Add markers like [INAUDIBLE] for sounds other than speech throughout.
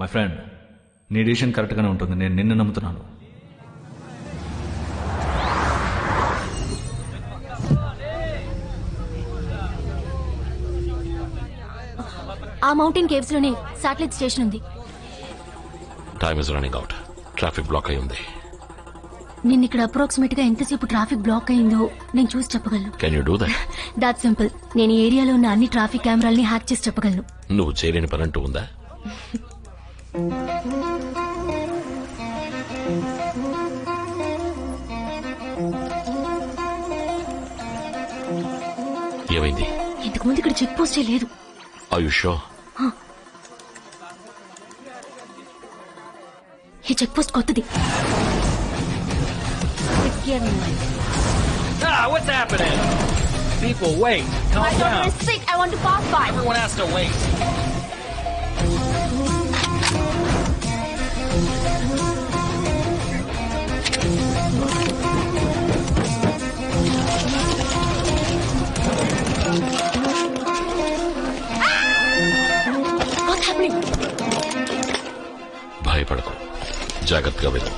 My friend నీ decision కరెక్ట్గానే ఉంటుంది. నేను నిన్ను నమ్ముతున్నాను. ఆ మౌంటైన్ కేవ్స్లోనే శాటిలైట్ స్టేషన్ ఉంది. Time is running out traffic block అయి ఉంది. నిన్న ఇక్కడ అప్రాక్సిమేట్గా ఎంతసేపు ట్రాఫిక్ బ్లాక్ అయిందో నేను చూసి చెప్పగలను. Can you do that that simple నేను ఏరియాలో ఉన్న అన్ని ట్రాఫిక్ కెమెరాల్ని హ్యాక్ చేసి చెప్పగలను. నువ్వు చేయలేని పని అంటూ ఉందా? [LAUGHS] ఏమైంది ఇంతకు ముందు ఇక్కడ చెక్ పోస్టే లేదు ఆయుషో ఈ చెక్ పోస్ట్ కొత్తది Ah, what's happening? People, wait. Calm down. I want to pass by. Everyone has to wait. జాగ్రత్తగా వెళ్ళు.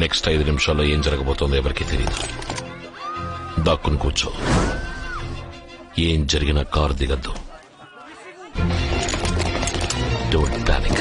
నెక్స్ట్ ఐదు నిమిషాల్లో ఏం జరగబోతోందో ఎవరికీ తెలియదు దాక్కుని కూర్చో. ఏం జరిగినా కారు దిగద్దు. డోంట్ ప్యానిక్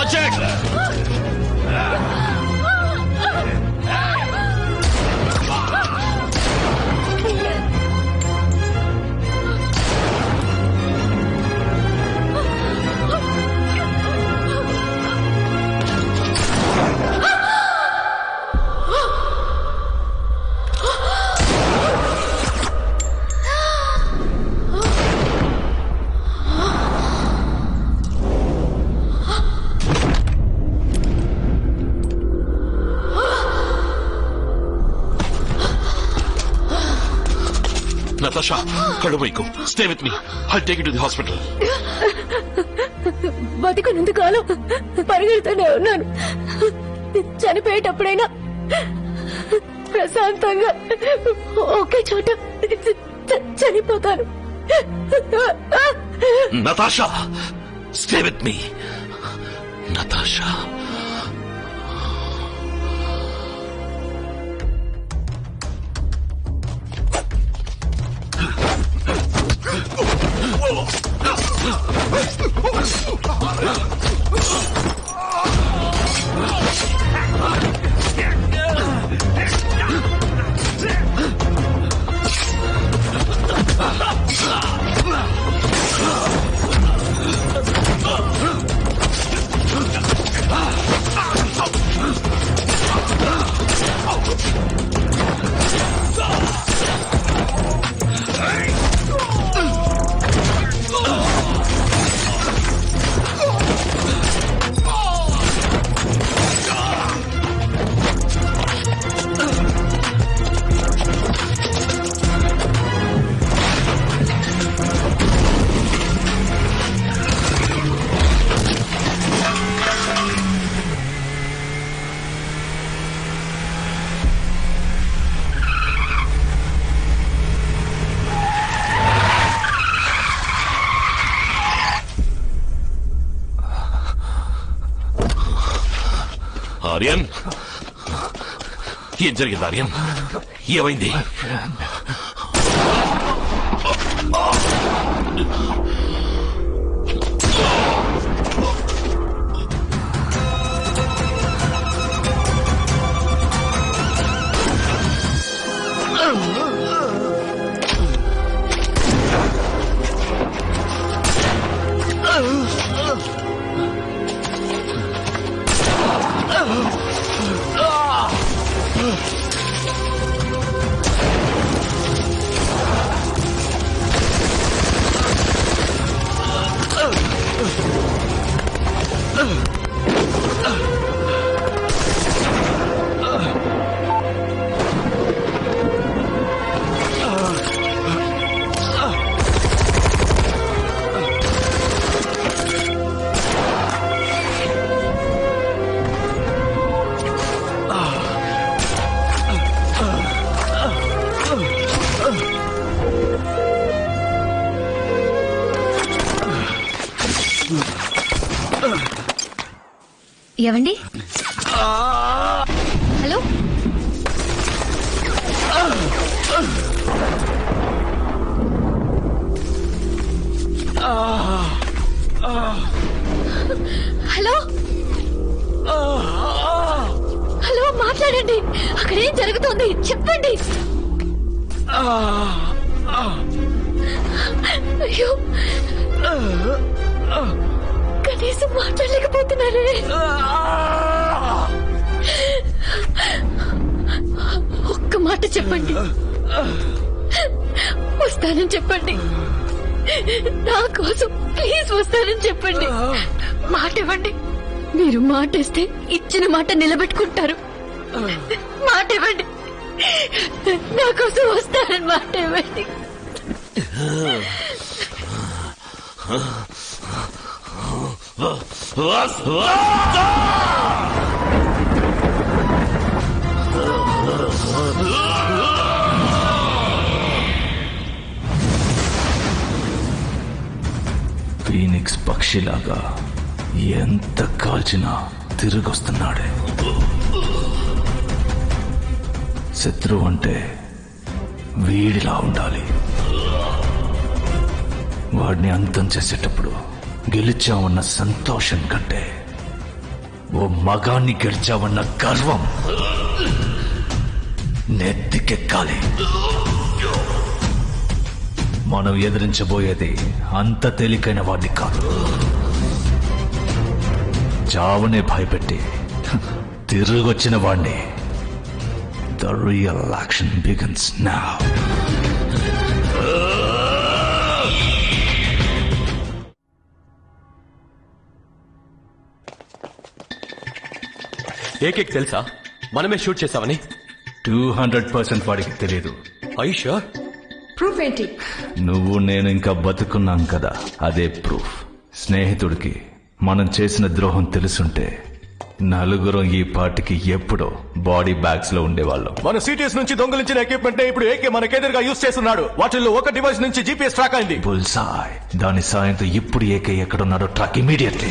Project。Natasha, కళ్ళు Vaiku stay with me I take to the hospital బతికున్నంత కాలం పరిగెడుతూనే ఉన్నాను. చనిపోయేటప్పుడైనా ప్రశాంతంగా ఒకే చోట చనిపోతాను. Natasha, stay with me. Natasha. Whoa. ఏం జరిగింది ఆర్యం ఏమైంది? ఏవండి? హలో? హలో? హలో మాట్లాడండి. అక్కడ ఏం జరుగుతోంది? చెప్పండి. అయ్యో. కనీసం మాట్లాడలేకపోతున్నారే. ఒక్క మాట చెప్పండి. వస్తానని చెప్పండి. నా కోసం ప్లీజ్ వస్తానని చెప్పండి. మాట ఇవ్వండి. మీరు మాట ఇస్తే ఇచ్చిన మాట నిలబెట్టుకుంటారు. మాట ఇవ్వండి. నా కోసం వస్తానని మాట ఇవ్వండి. [LAUGHS] [LAUGHS] ఫీనిక్స్ పక్షిలాగా ఎంత కాల్చినా తిరిగొస్తున్నాడే. శత్రువు అంటే వీడిలా ఉండాలి. వాడిని అంతం చేసేటప్పుడు గెలిచామన్న సంతోషం కంటే ఓ మగాన్ని గెలిచామన్న గర్వం నెత్తికెక్కాలి. మనం ఎదిరించబోయేది అంత తేలికైన వాడిని కాదు. చావనే భయపెట్టి తిరిగొచ్చిన వాడిని. ద రియల్ యాక్షన్ బిగన్స్ నా ఏకేక్ తెలుసా? మనమే షూట్ చేసామని టూ హండ్రెడ్ పర్సెంట్ వాడికి తెలియదు ఐషా? ప్రూఫ్ ఏంటి? నువ్వు నేను ఇంకా బతుకున్నాం కదా. అదే ప్రూఫ్. స్నేహితుడికి మనం చేసిన ద్రోహం తెలుసుంటే నలుగురం ఈ పాటికి ఎప్పుడో బాడీ బ్యాగ్స్లో ఉండేవాళ్ళం. మన సిటీస్ నుంచి దొంగలించిన ఎక్విప్మెంట్ ఇప్పుడు ఏకే మనకెదురుగా యూజ్ చేస్తున్నాడు. వాటిల్లో ఒక డివైస్ నుంచి జీపీఎస్ ట్రాక్ అయింది. బుల్సాయ్. దాని సాయంతో ఇప్పుడు ఏకే ఎక్కడున్నాడో ట్రాక్ ఇమీడియట్లీ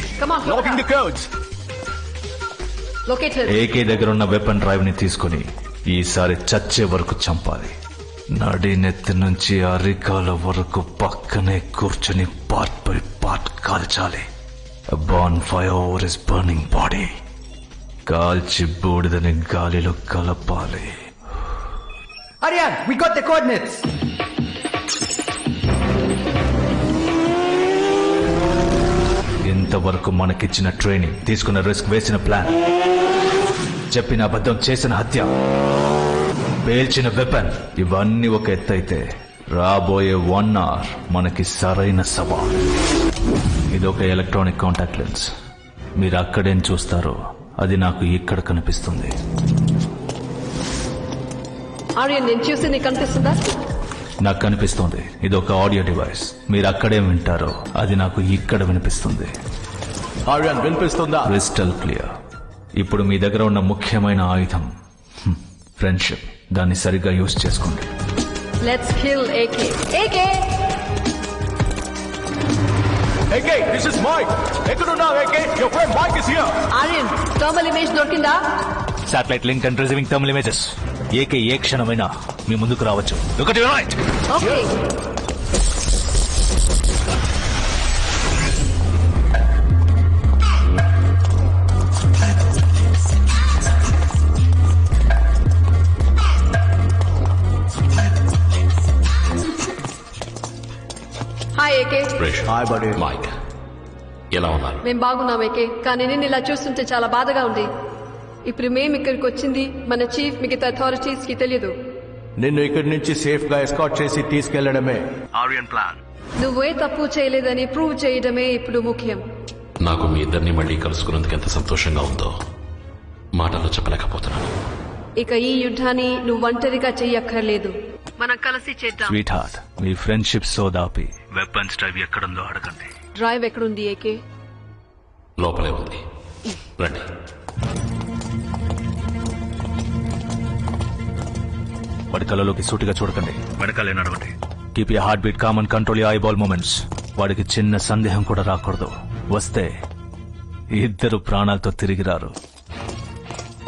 ఏకే దగ్గర ఉన్న వెపన్ డ్రైవ్ని తీసుకుని ఈసారి చచ్చే వరకు చంపాలి. నడి నెత్తి నుంచి అరికాల వరకు పక్కనే కూర్చొని పార్ట్ బై పార్ట్ కాల్చాలి. Bonfire is burning body కాల్చి బూడిదని గాలిలో కలపాలి. Aryan, we got the coordinates. ఇంతవరకు మనకిచ్చిన ట్రైనింగ్ తీసుకున్న రిస్క్ వేసిన ప్లాన్ చెప్పిన అబద్ధం చేసిన హత్య. పేల్చిన వెపన్ ఇవన్నీ ఒక ఎత్తు అయితే రాబోయే వన్ అవర్ మనకి సరైన సవాల్. ఇది ఒక ఎలక్ట్రానిక్ కాంటాక్ట్ లెన్స్ మీరు అక్కడేం చూస్తారో అది నాకు ఇక్కడ కనిపిస్తుంది. ఆర్యన్ నేను చూసి నీకు కనిపిస్తుందా? నాకు కనిపిస్తుంది. ఇది ఒక ఆడియో డివైస్ మీరు అక్కడేం వింటారో అది నాకు ఇక్కడ వినిపిస్తుంది. ఆర్యన్ వినిపిస్తుందా? Crystal clear. ఇప్పుడు మీ దగ్గర ఉన్న ముఖ్యమైన ఆయుధం. ఫ్రెండ్షిప్ దాన్ని సరిగ్గా యూజ్ చేసుకోండి. Let's kill AK AK AK this is Mike ఎక్కడున్నావు AK your friend Mike is here Aryan thermal image దొరికిందా? Satellite link and receiving thermal images AK ఏ క్షణమైనా మీ ముందుకు రావచ్చు. ఒకటి right okay hi buddy Mike ఎలా ఉన్నారు? మేం బాగున్నాం ఏకే కానీ నేను ఇలా చూస్తుంటే చాలా బాధగా ఉంది. ఇప్పుడు మేము ఇక్కడికి వచ్చింది మన చీఫ్ మిగతా అథారిటీస్కి తెలియదు నిన్ను ఇక్కడి నుంచి సేఫ్గా ఎస్కాట్ చేసి తీసుకెళ్ళడమే. ఆర్యన్ ప్లాన్. నువ్వే తప్పు చేయలేదని ప్రూవ్ చేయడమే ఇప్పుడు ముఖ్యం. నాకు మీ ఇద్దరిని మళ్ళీ కలుసుకున్నందుకు ఎంత సంతోషంగా ఉందో మాటల్లో చెప్పలేకపోతున్నాను. ఇక ఈ యుద్ధాన్ని నువ్వు ఒంటరిగా చెయ్యక్కర్లేదు మనం కలిసి చేద్దాం. స్వీట్ హార్ట్ మీ ఫ్రెండ్షిప్ సోదాపి. వెపన్స్ డ్రైవ్ ఎక్కడుందో అడగండి. డ్రైవ్ ఎక్కడుంది ఏకే? లోపలే ఉంది. రండి. వాడి కళ్ళలోకి సూటిగా చూడకండి. వెనకాలే నడవండి. Keep you heartbeat common control eyeball movements వాడికి చిన్న సందేహం కూడా రాకూడదు. వస్తే ఇద్దరు ప్రాణాలతో తిరిగి రారు.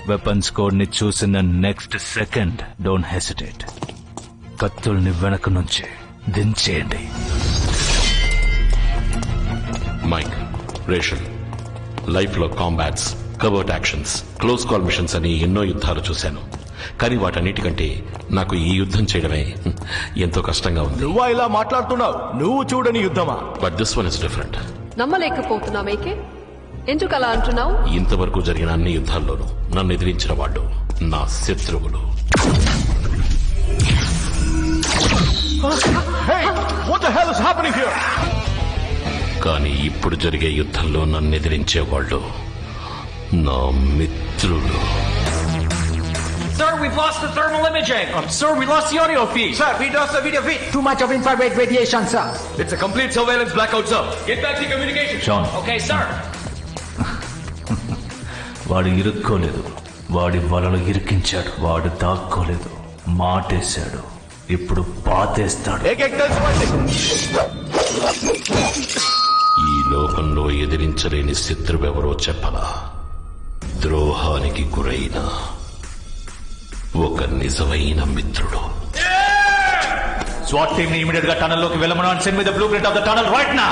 వెపన్స్ కోడ్ని చూసిన నెక్స్ట్ సెకండ్ డోంట్ హెసిటేట్ కత్తుల్ని వెనక నుంచి దించేయండి. మైక్ రేషన్ లైఫ్లో combats covert actions close call missions అని ఎన్నో యుద్ధాలు చూశాను. కానీ వాటన్నిటికంటే నాకు ఈ యుద్ధం చేయడమే ఎంతో కష్టంగా ఉంది. నువ్వా ఇలా మాట్లాడుతున్నావు? నువ్వు చూడని యుద్ధమా? But this one is different నమ్మలేకపోతున్నాం ఏకే? ఎందుకు అలా అంటున్నావు? ఇంతవరకు జరిగిన అన్ని యుద్ధాల్లోనూ నన్ను ఎదిరించిన వాళ్ళు నా శత్రువులు. What the hell is happening here కానీ ఇప్పుడు జరిగే యుద్ధంలో నన్ను ఎదిరించే వాళ్ళు నా మిత్రులు Sir, we've lost the thermal imaging. Um, sir, we lost the audio feed. Sir, we lost the video feed. Too much of infrared radiation, sir. It's a complete surveillance blackout, sir. Get back to communication. Sean. Okay, sir. వాడు ఇరుక్కోలేదు వాడి వలలో ఇరికించాడు వాడు దాక్కోలేదు మాటేశాడు ఇప్పుడు పాతేస్తాడు లోకంలో ఎదిరించలేని శత్రువెవరో చెప్పలా ద్రోహానికి గురైన ఒక నిజమైన మిత్రుడు. స్వాట్ టీమ్ని ఇమీడియట్గా టనల్లోకి వెళ్ళమను and send me the blueprint of the tunnel right now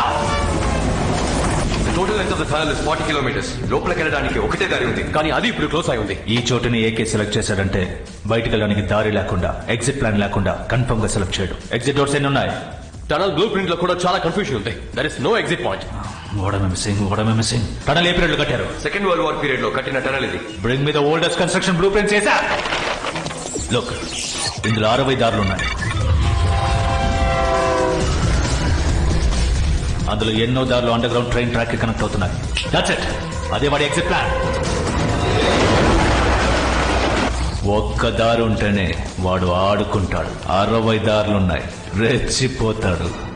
total length of the tunnel is 40 kilometers. లోపలికి వెళ్ళడానికి ఒకటే దారి ఉంది కానీ అది ఇప్పుడు క్లోజ్ అయి ఉంది. ఈ చోటుని ఏకే సెలెక్ట్ చేశాడంటే బయటికి వెళ్ళడానికి దారి లేకుండా ఎగ్జిట్ ప్లాన్ లేకుండా కన్ఫర్మ్గా సెలెక్ట్ చేయడు. ఎగ్జిట్ డోర్స్ ఎన్ని ఉన్నాయి? టనల్ బ్లూ ప్రింట్లో కూడా చాలా కన్ఫ్యూజన్ ఉంది. There is no exit point ఓడమే missing ఓడమే మిస్సింగ్ టనల్ ఏ పీరియడ్ కట్టారు? సెకండ్ వరల్డ్ వార్ పీరియడ్లో కట్టిన టనల్ ఇది. Bring me the oldest construction blueprint చేశా? లుక్ ఇందులో అరవై దారులు ఉన్నాయి. అందులో ఎన్నో దారులు అండర్ గ్రౌండ్ ట్రైన్ ట్రాక్కి కనెక్ట్ అవుతున్నాయి. దట్స్ ఇట్ అదే వాడి ఎగ్జిట్ ప్లాన్ ఒక్క దారి ఉంటేనే వాడు ఆడుకుంటాడు. అరవై దారులున్నాయి రెచ్చిపోతాడు.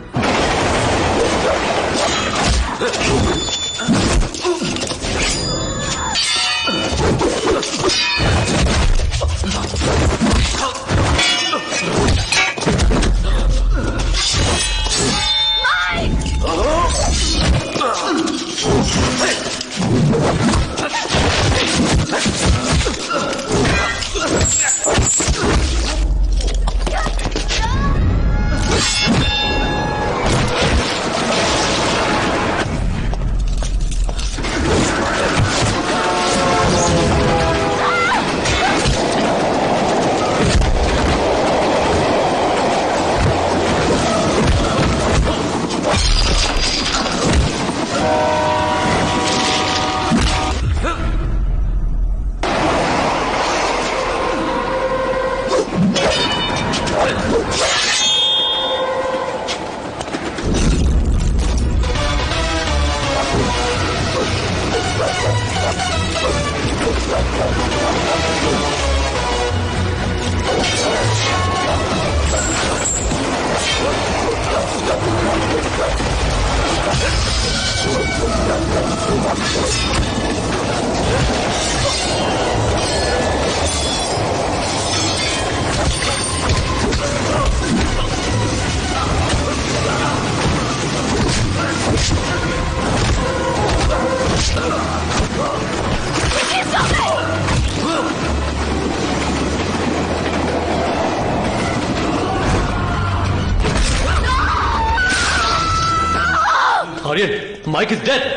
Mike is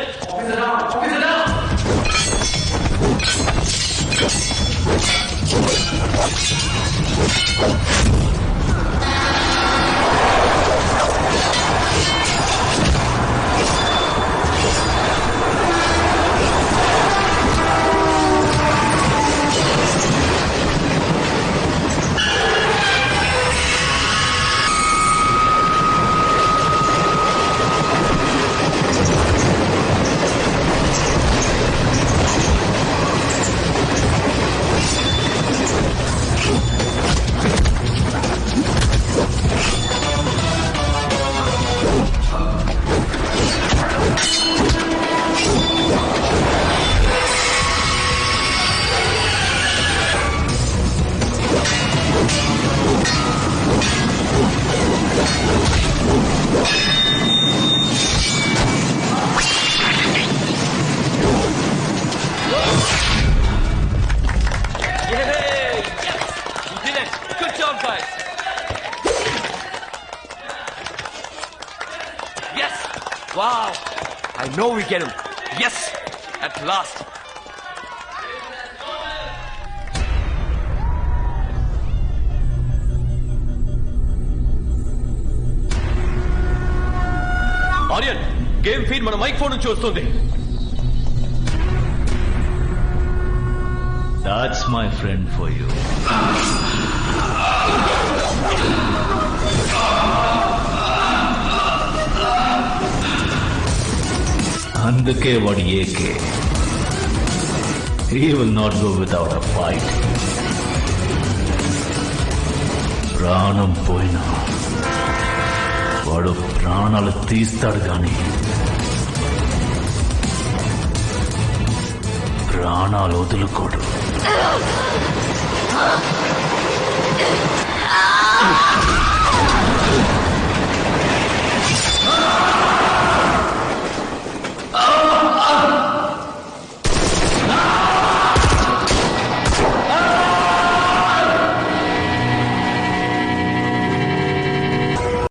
Aryan game feed మన మైక్ ఫోన్ నుంచి వస్తుంది. That's my friend for you అందుకే వాడు AK. He will not go without a fight ప్రాణం పోయినా వాడు ప్రాణాలు తీస్తాడు కానీ ప్రాణాలు వదులుకోడు.